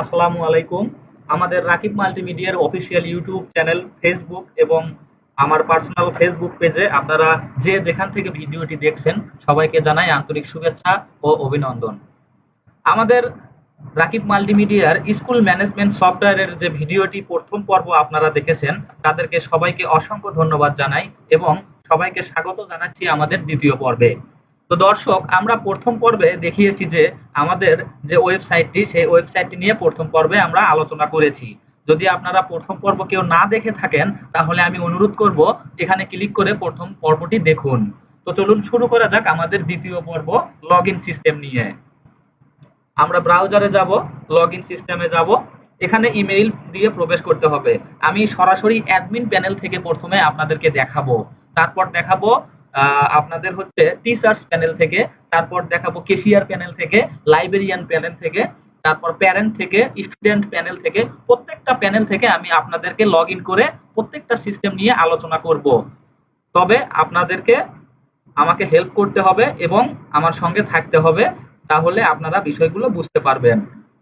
আসসালামু আলাইকুম। আমাদের রাকিব মাল্টিমিডিয়ার অফিসিয়াল ইউটিউব চ্যানেল ফেসবুক এবং আমার পার্সোনাল ফেসবুক পেজে আপনারা যে যেখান থেকে ভিডিওটি দেখছেন, সবাইকে জানাই আন্তরিক শুভেচ্ছা ও অভিনন্দন। আমাদের রাকিব মাল্টিমিডিয়ার স্কুল ম্যানেজমেন্ট সফটওয়্যারের যে ভিডিওটি প্রথম পর্ব আপনারা দেখেছেন, তাদেরকে সবাইকে অসংখ্য ধন্যবাদ জানাই এবং সবাইকে স্বাগত জানাচ্ছি আমাদের দ্বিতীয় পর্বে। তো দর্শক, আমরা প্রথম পর্বে দেখিয়েছি যে আমাদের যে ওয়েবসাইটটি, সেই ওয়েবসাইটটি নিয়ে প্রথম পর্বে আমরা আলোচনা করেছি। যদি আপনারা প্রথম পর্ব কেউ না দেখে থাকেন, তাহলে আমি অনুরোধ করব এখানে ক্লিক করে প্রথম পর্বটি দেখুন। তো চলুন শুরু করা যাক আমাদের দ্বিতীয় পর্ব লগ সিস্টেম নিয়ে। আমরা ব্রাউজারে যাব লগ সিস্টেমে যাব। এখানে ইমেইল দিয়ে প্রবেশ করতে হবে। আমি সরাসরি অ্যাডমিন প্যানেল থেকে প্রথমে আপনাদেরকে দেখাবো। তারপর দেখাবো আপনাদের হচ্ছে টিচার্স প্যানেল থেকে, তারপর দেখাবো কেশিয়ার প্যানেল থেকে লাইব্রেরিয়ান প্যানেল থেকে, তারপর প্যারেন্ট থেকে স্টুডেন্ট প্যানেল থেকে, প্রত্যেকটা প্যানেল থেকে আমি আপনাদেরকে লগ করে প্রত্যেকটা সিস্টেম নিয়ে আলোচনা করব। তবে আপনাদেরকে আমাকে হেল্প করতে হবে এবং আমার সঙ্গে থাকতে হবে, তাহলে আপনারা বিষয়গুলো বুঝতে পারবেন।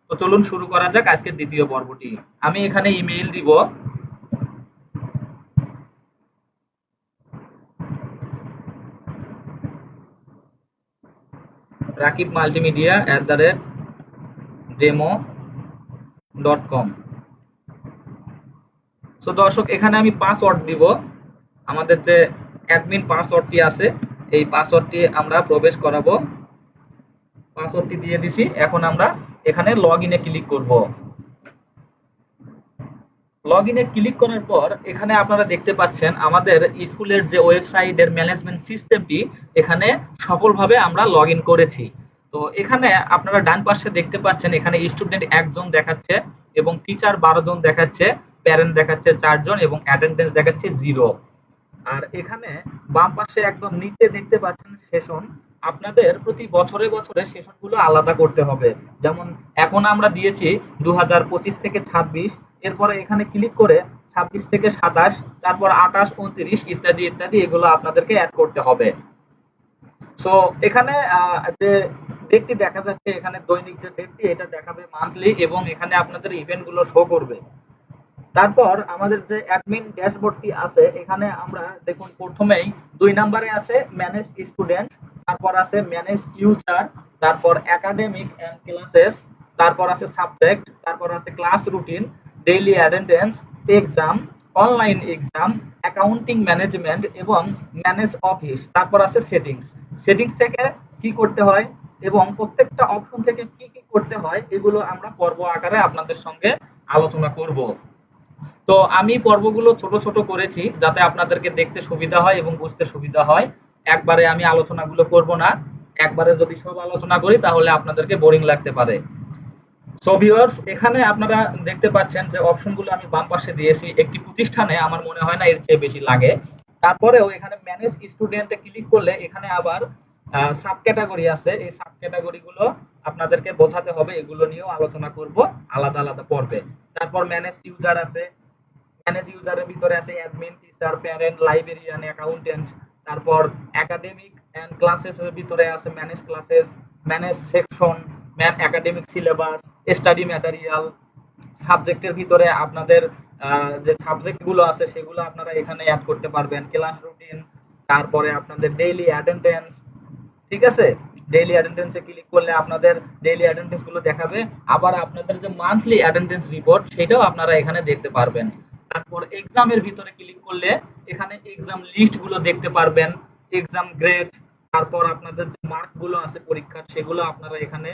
তো চলুন শুরু করা যাক আজকের দ্বিতীয় পর্বটি। আমি এখানে ইমেইল দিব। Rakib multimedia at the rate demo dot com. So দর্শক, এখানে আমি পাসওয়ার্ড দিব। আমাদের যে অ্যাডমিন পাসওয়ার্ডটি আছে, এই পাসওয়ার্ডটি আমরা প্রবেশ করাবো। পাসওয়ার্ডটি দিয়ে দিছি। এখন আমরা এখানে লগ ইনে ক্লিক করব। লগ ইনে ক্লিক করার পর এখানে আপনারা দেখতে পাচ্ছেন আমাদের স্কুলের যে ওয়েবসাইটের ম্যানেজমেন্ট সিস্টেমটি এখানে সফলভাবে আমরা লগ ইন করেছি। তো এখানে আপনারা ডান পাশে দেখতে পাচ্ছেন এখানে স্টুডেন্ট একজন দেখাচ্ছে এবং টিচার বারো জন দেখাচ্ছে প্যারেন্ট দেখাচ্ছে চারজন এবং অ্যাটেন্ডেন্স দেখাচ্ছে জিরো আর এখানে বাম পাশে একদম নিচে দেখতে পাচ্ছেন সেশন আপনাদের প্রতি বছরে বছরে সেশনগুলো আলাদা করতে হবে। যেমন এখন আমরা দিয়েছি দু হাজার পঁচিশ থেকে ২৬ এরপরে এখানে ক্লিক করে ২৬ থেকে সাতাশ, তারপর আঠাশ, উনত্রিশ ইত্যাদি ইত্যাদি এগুলো আপনাদেরকে অ্যাড করতে হবে। সো এখানে যে ডেটটি দেখা যাচ্ছে, এখানে দৈনিক যে ডেটটি এটা দেখাবে মান্থলি এবং এখানে আপনাদের ইভেন্টগুলো শো করবে। তারপর আমাদের যে অ্যাডমিন ড্যাশবোর্ডটি আছে, এখানে আমরা দেখুন প্রথমেই দুই নম্বরে আছে ম্যানেজ স্টুডেন্ট তারপর আছে ম্যানেজ ইউজার তারপর একাডেমিক এন্ড ক্লাসেস তারপর আছে সাবজেক্ট তারপর আছে class routine daily attendance exam online exam accounting management এবং ম্যানেজ অফিস তারপর আছে সেটিংস সেটিংস থেকে কি করতে হয় এবং প্রত্যেকটা অপশন থেকে কি কি করতে হয় এগুলো আমরা পর্ব আকারে আপনাদের সঙ্গে আলোচনা করব। তো আমি পর্বগুলো ছোট ছোট করেছি যাতে আপনাদেরকে দেখতে সুবিধা হয় এবং বুঝতে সুবিধা হয়। একবারে আমি আলোচনাগুলো করব না। একবারে যদি সব আলোচনা করি তাহলে আপনাদেরকে বোরিং লাগতে পারে। সো ভিউয়ার্স এখানে আপনারা দেখতে পাচ্ছেন যে অপশনগুলো আমি বাম পাশে দিয়েছি। একটি প্রতিষ্ঠানে আমার মনে হয় না এর চেয়ে বেশি লাগে। তারপরেও এখানে ম্যানেজ স্টুডেন্টে ক্লিক করলে এখানে আবার সাব ক্যাটাগরি আছে। এই সাব ক্যাটাগরি গুলো আপনাদেরকে বোঝাতে হবে। এগুলো নিয়েও আলোচনা করব আলাদা আলাদা পর্বে। তারপর ম্যানেজ ইউজার আছে। ম্যানেজ ইউজারের ভিতরে আছে admin teacher parent librarian accountant তারপর একাডেমিক এন্ড ক্লাসেস এর ভিতরে আছে manage classes manage section academic syllabus study material সাবজেক্টের ভিতরে আপনাদের যে সাবজেক্টগুলো আছে সেগুলো আপনারা এখানে অ্যাড করতে পারবেন। ক্লাস রুটিন তারপরে আপনাদের ডেইলি অ্যাটেন্ডেন্স ঠিক আছে? ডেইলি অ্যাটেন্ডেন্সে ক্লিক করলে আপনাদের ডেইলি অ্যাটেন্ডেন্সগুলো দেখাবে। আবার আপনাদের যে মান্থলি অ্যাটেন্ডেন্স রিপোর্ট সেটাও আপনারা এখানে দেখতে পারবেন। তারপর এক্সামের ভিতরে ক্লিক করলে এখানে এক্সাম লিস্টগুলো দেখতে পারবেন। এক্সাম গ্রেড তারপর আপনাদের যে মার্কগুলো আছে পরীক্ষার, সেগুলো আপনারা এখানে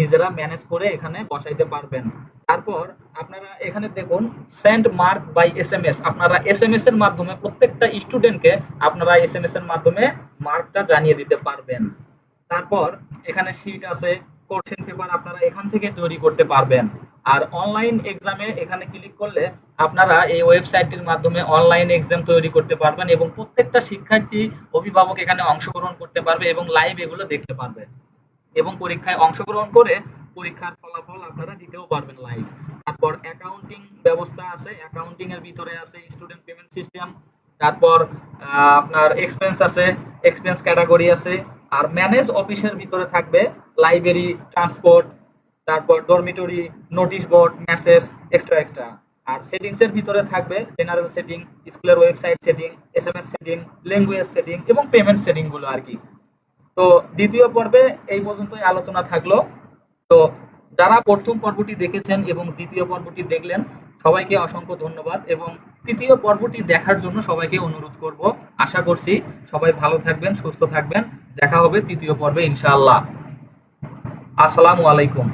নিজেরা ম্যানেজ করে এখানে বসাইতে পারবেন। তারপর আপনারা এখানে দেখুন সেন্ড মার্ক বাই এসএমএস আপনারা এসএমএস এর মাধ্যমে প্রত্যেকটা স্টুডেন্টকে আপনারা এসএমএস এর মাধ্যমে মার্কটা জানিয়ে দিতে পারবেন। তারপর এখানে শীট আছে কোশ্চেন পেপার আপনারা এখান থেকে তৈরি করতে পারবেন। আর অনলাইন এক্সামে এখানে ক্লিক করলে আপনারা এই ওয়েবসাইটটির মাধ্যমে অনলাইন এক্সাম তৈরি করতে পারবেন এবং প্রত্যেকটা শিক্ষার্থী, অভিভাবক এখানে অংশগ্রহণ করতে পারবে এবং লাইভ এগুলো দেখতে পারবে। এবং পরীক্ষায় অংশগ্রহণ করে পরীক্ষার ফলাফল আপনারা দিতেও পারবেন লাইভ তারপর অ্যাকাউন্টিং ব্যবস্থা আছে অ্যাকাউন্টিং এর ভিতরে আছে স্টুডেন্ট পেমেন্ট সিস্টেম তারপর আপনার এক্সপেন্স আছে এক্সপেন্স ক্যাটাগরি আছে, আর ম্যানেজ অফিসের ভিতরে থাকবে লাইব্রেরি ট্রান্সপোর্ট তারপর dormitory notice board message extra extra আর সেটিংস এর ভিতরে থাকবে জেনারেল সেটিং স্কুলের website setting SMS setting language setting এবং পেমেন্ট সেটিংগুলো আর কি। তো দ্বিতীয় পর্বে এই পর্যন্তই আলোচনা থাকল। তো যারা প্রথম পর্বটি দেখেছেন এবং দ্বিতীয় পর্বটি দেখলেন, সবাইকে অসংখ্য ধন্যবাদ এবং তৃতীয় পর্বটি দেখার জন্য সবাইকে অনুরোধ করব। আশা করছি সবাই ভালো থাকবেন, সুস্থ থাকবেন। দেখা হবে তৃতীয় পর্বে ইনশাআল্লাহ। আসসালামু আলাইকুম।